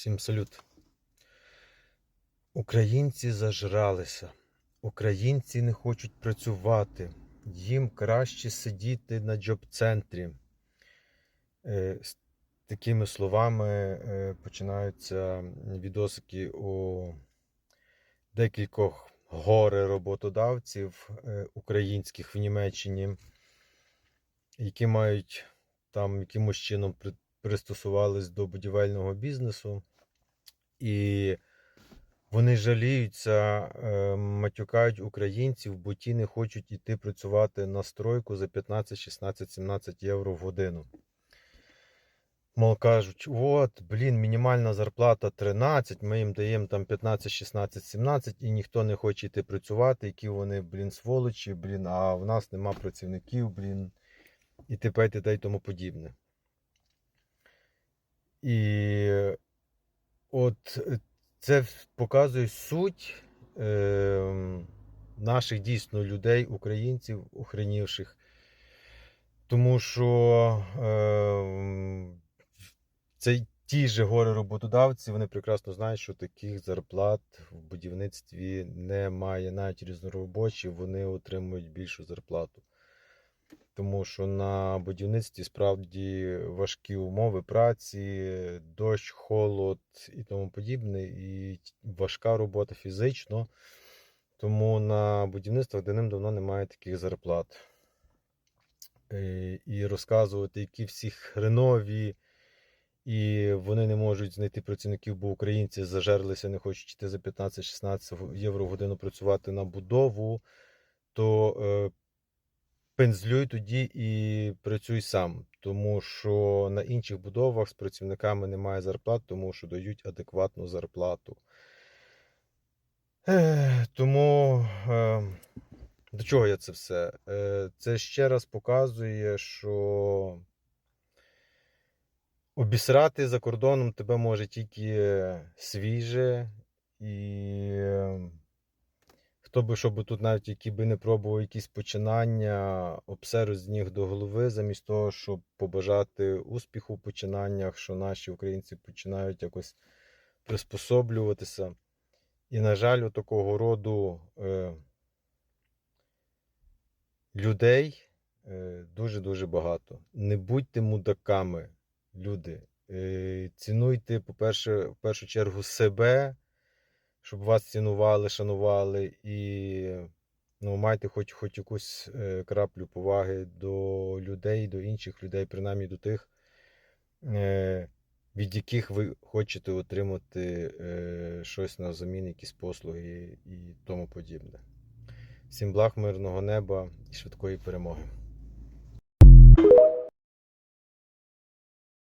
Всім салют. Українці зажралися. Українці не хочуть працювати. Їм краще сидіти на джоб-центрі. Е, З такими словами е, починаються відосики у декількох горе роботодавців е, українських в Німеччині, які мають там якимось чином пристосувались до будівельного бізнесу, і вони жаліються, е, матюкають українців, бо ті не хочуть йти працювати на стройку за 15, 16, 17 євро в годину. Мол, кажуть, от, блін, мінімальна зарплата 13, ми їм даємо там 15, 16, 17, і ніхто не хоче йти працювати, які вони, блін, сволочі, блін, а в нас нема працівників, блін, і т.п. і тому подібне. І от е, це показує суть е, наших дійсно людей, українців, охренівших. Тому що е, це ті же гори роботодавці, вони прекрасно знають, що таких зарплат в будівництві немає. Навіть різноробочі, вони отримують більшу зарплату. Тому що на будівництві справді важкі умови праці, дощ, холод і тому подібне, і важка робота фізично. Тому на будівництвах давним-давно немає таких зарплат. Е, І розказувати, які всі хренові, і вони не можуть знайти працівників, бо українці зажерлися, не хочуть йти за 15-16 євро в годину працювати на будову, то е, пензлюй тоді і працюй сам. Тому що на інших будовах з працівниками немає зарплат, тому що дають адекватну зарплату. Тому е, до чого я це все? Е, Це ще раз показує, що обісрати за кордоном тебе може тільки свіже, і хто би що би тут навіть які би не пробував якісь починання, обсеру з ніг до голови, замість того, щоб побажати успіху в починаннях, що наші українці починають якось приспособлюватися. І, на жаль, у такого роду е, людей е, дуже-дуже багато. Не будьте мудаками, люди. Е, цінуйте, по-перше, в першу чергу себе, щоб вас цінували, шанували, і ну, майте хоч, хоч якусь е, краплю поваги до людей, до інших людей, принаймні до тих. Е, від яких ви хочете отримати е, щось на замін, якісь послуги і тому подібне. Всім благ, мирного неба і швидкої перемоги.